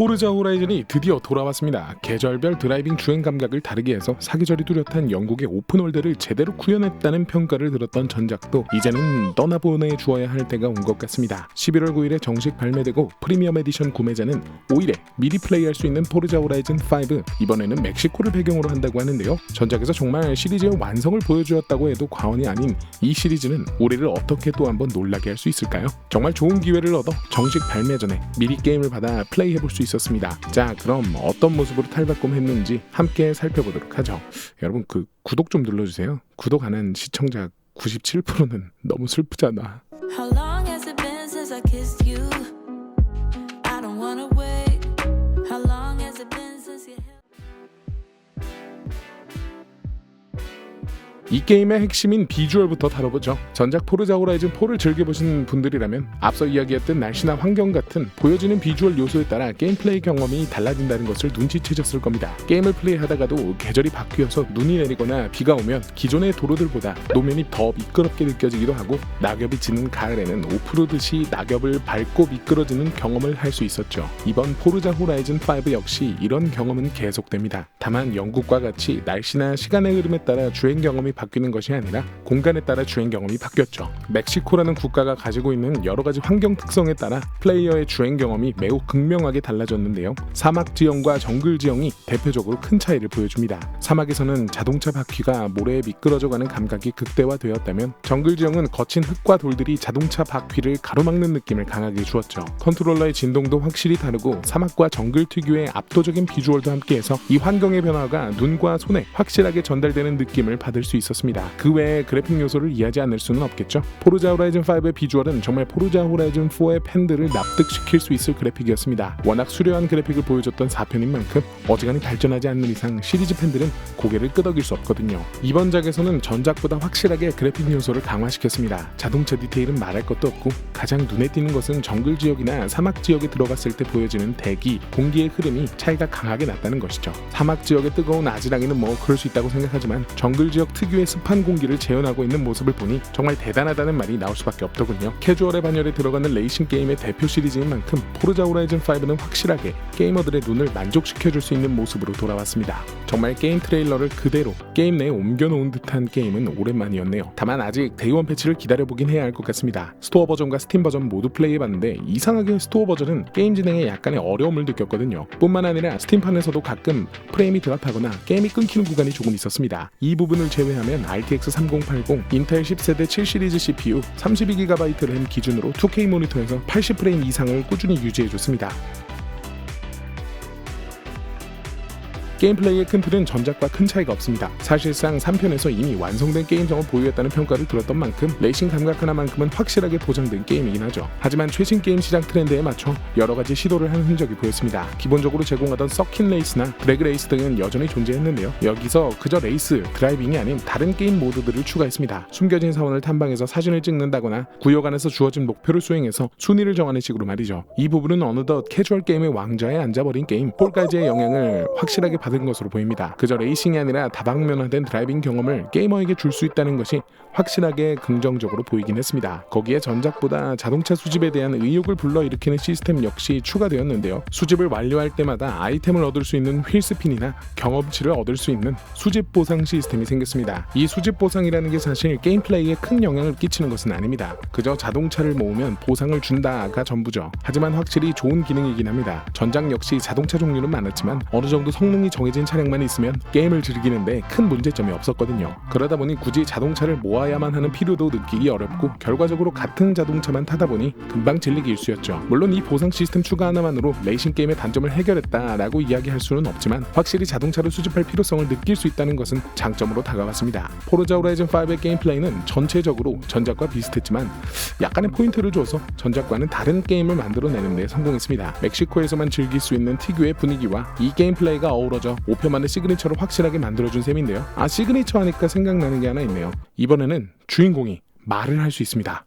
포르자 호라이즌이 드디어 돌아왔습니다. 계절별 드라이빙 주행 감각을 다르게 해서 사계절이 뚜렷한 영국의 오픈월드를 제대로 구현했다는 평가를 들었던 전작도 이제는 떠나보내 주어야 할 때가 온 것 같습니다. 11월 9일에 정식 발매되고 프리미엄 에디션 구매자는 5일에 미리 플레이할 수 있는 포르자 호라이즌 5 이번에는 멕시코를 배경으로 한다고 하는데요. 전작에서 정말 시리즈의 완성을 보여주었다고 해도 과언이 아닌 이 시리즈는 우리를 어떻게 또 한번 놀라게 할 수 있을까요? 정말 좋은 기회를 얻어 정식 발매 전에 미리 게임을 받아 플레이해볼 수 있 었습니다. 자, 그럼 어떤 모습으로 탈바꿈했는지 함께 살펴보도록 하죠. 여러분 그 구독 좀 눌러주세요. 구독 안 한 시청자 97%는 너무 슬프잖아. How long has it been since I kissed you? 이 게임의 핵심인 비주얼부터 다뤄보죠. 전작 포르자 호라이즌 4를 즐겨보신 분들이라면 앞서 이야기했던 날씨나 환경 같은 보여지는 비주얼 요소에 따라 게임 플레이 경험이 달라진다는 것을 눈치채셨을 겁니다. 게임을 플레이하다가도 계절이 바뀌어서 눈이 내리거나 비가 오면 기존의 도로들보다 노면이 더 미끄럽게 느껴지기도 하고 낙엽이 지는 가을에는 오프로드시 낙엽을 밟고 미끄러지는 경험을 할 수 있었죠. 이번 포르자 호라이즌 5 역시 이런 경험은 계속됩니다. 다만 영국과 같이 날씨나 시간의 흐름에 따라 주행 경험이 바뀌는 것이 아니라 공간에 따라 주행 경험이 바뀌었죠. 멕시코라는 국가가 가지고 있는 여러 가지 환경 특성에 따라 플레이어의 주행 경험이 매우 극명하게 달라졌는데요. 사막 지형과 정글 지형이 대표적으로 큰 차이를 보여줍니다. 사막에서는 자동차 바퀴가 모래에 미끄러져가는 감각이 극대화되었다면 정글 지형은 거친 흙과 돌들이 자동차 바퀴를 가로막는 느낌을 강하게 주었죠. 컨트롤러의 진동도 확실히 다르고 사막과 정글 특유의 압도적인 비주얼도 함께해서 이 환경의 변화가 눈과 손에 확실하게 전달되는 느낌을 받을 수 있었습니다. 그 외에 그래픽 요소를 이해하지 않을 수는 없겠죠. 포르자 호라이즌 5의 비주얼은 정말 포르자 호라이즌 4의 팬들을 납득시킬 수 있을 그래픽이었습니다. 워낙 수려한 그래픽을 보여줬던 4편인 만큼 어지간히 발전하지 않는 이상 시리즈 팬들은 고개를 끄덕일 수 없거든요. 이번 작에서는 전작보다 확실하게 그래픽 요소를 강화시켰습니다. 자동차 디테일은 말할 것도 없고 가장 눈에 띄는 것은 정글 지역이나 사막 지역에 들어갔을 때 보여지는 대기, 공기의 흐름이 차이가 강하게 났다는 것이죠. 사막 지역의 뜨거운 아지랑이는 뭐 그럴 수 있다고 생각하지만 정글 지역 특유의 습한 공기를 재현하고 있는 모습을 보니 정말 대단하다는 말이 나올 수밖에 없더군요. 캐주얼의 반열에 들어가는 레이싱 게임의 대표 시리즈인 만큼 포르자 호라이즌 5는 확실하게 게이머들의 눈을 만족시켜줄 수 있는 모습으로 돌아왔습니다. 정말 게임 트레일러를 그대로 게임 내에 옮겨놓은 듯한 게임은 오랜만이었네요. 다만 아직 데이원 패치를 기다려보긴 해야 할 것 같습니다. 스토어 버전과 스팀 버전 모두 플레이해봤는데 이상하게 스토어 버전은 게임 진행에 약간의 어려움을 느꼈거든요. 뿐만 아니라 스팀판에서도 가끔 프레임이 드랍하거나 게임이 끊기는 구간이 조금 있었습니다. 이 부분을 제외하면 RTX 3080, 인텔 10세대 7시리즈 CPU, 32GB 램 기준으로 2K 모니터에서 80프레임 이상을 꾸준히 유지해줬습니다. 게임 플레이의 큰 틀은 전작과 큰 차이가 없습니다. 사실상 3편에서 이미 완성된 게임성을 보유했다는 평가를 들었던 만큼 레이싱 감각 하나만큼은 확실하게 보장된 게임이긴 하죠. 하지만 최신 게임 시장 트렌드에 맞춰 여러 가지 시도를 한 흔적이 보였습니다. 기본적으로 제공하던 서킷 레이스나 드래그 레이스 등은 여전히 존재했는데요. 여기서 그저 레이스, 드라이빙이 아닌 다른 게임 모드들을 추가했습니다. 숨겨진 사원을 탐방해서 사진을 찍는다거나 구역 안에서 주어진 목표를 수행해서 순위를 정하는 식으로 말이죠. 이 부분은 어느덧 캐주얼 게임의 왕좌에 앉아버린 게임 폴까지의 영향을 확실하게 받은 것으로 보입니다. 그저 레이싱이 아니라 다방면화된 드라이빙 경험을 게이머에게 줄 수 있다는 것이 확실하게 긍정적으로 보이긴 했습니다. 거기에 전작보다 자동차 수집에 대한 의욕을 불러일으키는 시스템 역시 추가되었는데요. 수집을 완료할 때마다 아이템을 얻을 수 있는 휠스핀이나 경험치를 얻을 수 있는 수집 보상 시스템이 생겼습니다. 이 수집 보상이라는 게 사실 게임 플레이에 큰 영향을 끼치는 것은 아닙니다. 그저 자동차를 모으면 보상을 준다가 전부죠. 하지만 확실히 좋은 기능이긴 합니다. 전작 역시 자동차 종류는 많았지만 어느 정도 성능이 정해진 차량만 있으면 게임을 즐기는데 큰 문제점이 없었거든요. 그러다 보니 굳이 자동차를 모아야만 하는 필요도 느끼기 어렵고 결과적으로 같은 자동차만 타다 보니 금방 질리기 일쑤였죠. 물론 이 보상 시스템 추가 하나만으로 레이싱 게임의 단점을 해결했다라고 이야기할 수는 없지만 확실히 자동차를 수집할 필요성을 느낄 수 있다는 것은 장점으로 다가왔습니다. 포르자 호라이즌 5의 게임 플레이는 전체적으로 전작과 비슷했지만 약간의 포인트를 줘서 전작과는 다른 게임을 만들어내는 데 성공했습니다. 멕시코에서만 즐길 수 있는 특유의 분위기와 이 게임 플레이가 어우러져 5편만의 시그니처를 확실하게 만들어준 셈인데요. 아 시그니처 하니까 생각나는 게 하나 있네요. 이번에는 주인공이 말을 할 수 있습니다.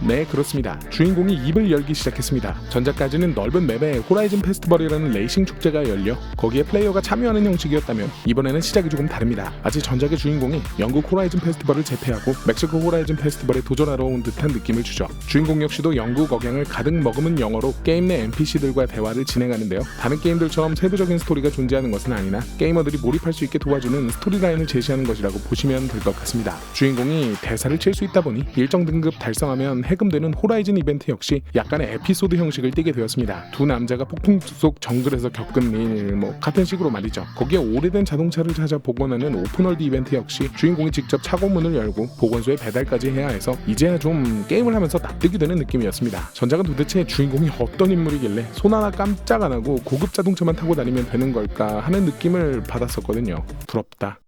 네 그렇습니다. 주인공이 입을 열기 시작했습니다. 전작까지는 넓은 맵에 호라이즌 페스티벌이라는 레이싱 축제가 열려 거기에 플레이어가 참여하는 형식이었다면 이번에는 시작이 조금 다릅니다. 아직 전작의 주인공이 영국 호라이즌 페스티벌을 제패하고 멕시코 호라이즌 페스티벌에 도전하러 온 듯한 느낌을 주죠. 주인공 역시도 영국 억양을 가득 머금은 영어로 게임 내 NPC들과 대화를 진행하는데요. 다른 게임들처럼 세부적인 스토리가 존재하는 것은 아니나 게이머들이 몰입할 수 있게 도와주는 스토리라인을 제시하는 것이라고 보시면 될 것 같습니다. 주인공이 대사를 칠 수 있다 보니 일정 등급 달성하면 해금되는 호라이즌 이벤트 역시 약간의 에피소드 형식을 띠게 되었습니다. 두 남자가 폭풍 속 정글에서 겪은 일, 뭐 같은 식으로 말이죠. 거기에 오래된 자동차를 찾아 복원하는 오픈월드 이벤트 역시 주인공이 직접 차고 문을 열고 보건소에 배달까지 해야 해서 이제야 좀 게임을 하면서 납득이 되는 느낌이었습니다. 전작은 도대체 주인공이 어떤 인물이길래 손 하나 깜짝 안 하고 고급 자동차만 타고 다니면 되는 걸까 하는 느낌을 받았었거든요. 부럽다.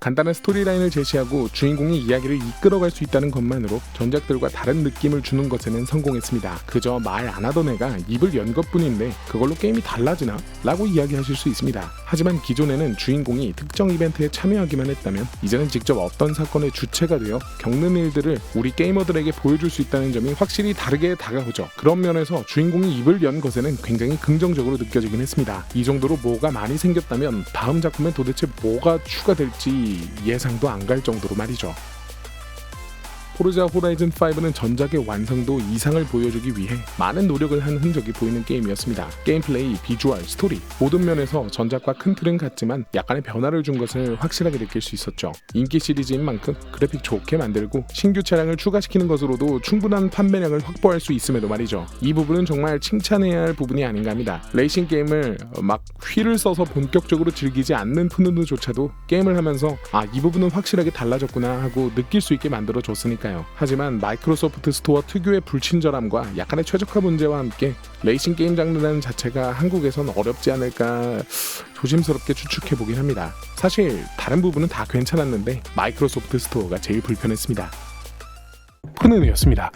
간단한 스토리라인을 제시하고 주인공이 이야기를 이끌어갈 수 있다는 것만으로 전작들과 다른 느낌을 주는 것에는 성공했습니다. 그저 말 안 하던 애가 입을 연 것뿐인데 그걸로 게임이 달라지나? 라고 이야기하실 수 있습니다. 하지만 기존에는 주인공이 특정 이벤트에 참여하기만 했다면 이제는 직접 어떤 사건의 주체가 되어 겪는 일들을 우리 게이머들에게 보여줄 수 있다는 점이 확실히 다르게 다가오죠. 그런 면에서 주인공이 입을 연 것에는 굉장히 긍정적으로 느껴지긴 했습니다. 이 정도로 뭐가 많이 생겼다면 다음 작품엔 도대체 뭐가 추가될지 예상도 안 갈 정도로 말이죠. 포르자 호라이즌 5는 전작의 완성도 이상을 보여주기 위해 많은 노력을 한 흔적이 보이는 게임이었습니다. 게임 플레이, 비주얼, 스토리 모든 면에서 전작과 큰 틀은 같지만 약간의 변화를 준 것을 확실하게 느낄 수 있었죠. 인기 시리즈인 만큼 그래픽 좋게 만들고 신규 차량을 추가시키는 것으로도 충분한 판매량을 확보할 수 있음에도 말이죠. 이 부분은 정말 칭찬해야 할 부분이 아닌가 합니다. 레이싱 게임을 막 휠을 써서 본격적으로 즐기지 않는 푸누누조차도 게임을 하면서 아 이 부분은 확실하게 달라졌구나 하고 느낄 수 있게 만들어 줬 으니까요. 하지만 마이크로소프트 스토어 특유의 불친절함과 약간의 최적화 문제와 함께 레이싱 게임 장르라는 자체가 한국에선 어렵지 않을까 조심스럽게 추측해 보긴 합니다. 사실 다른 부분은 다 괜찮았는데 마이크로소프트 스토어가 제일 불편했습니다. 푸는이었습니다.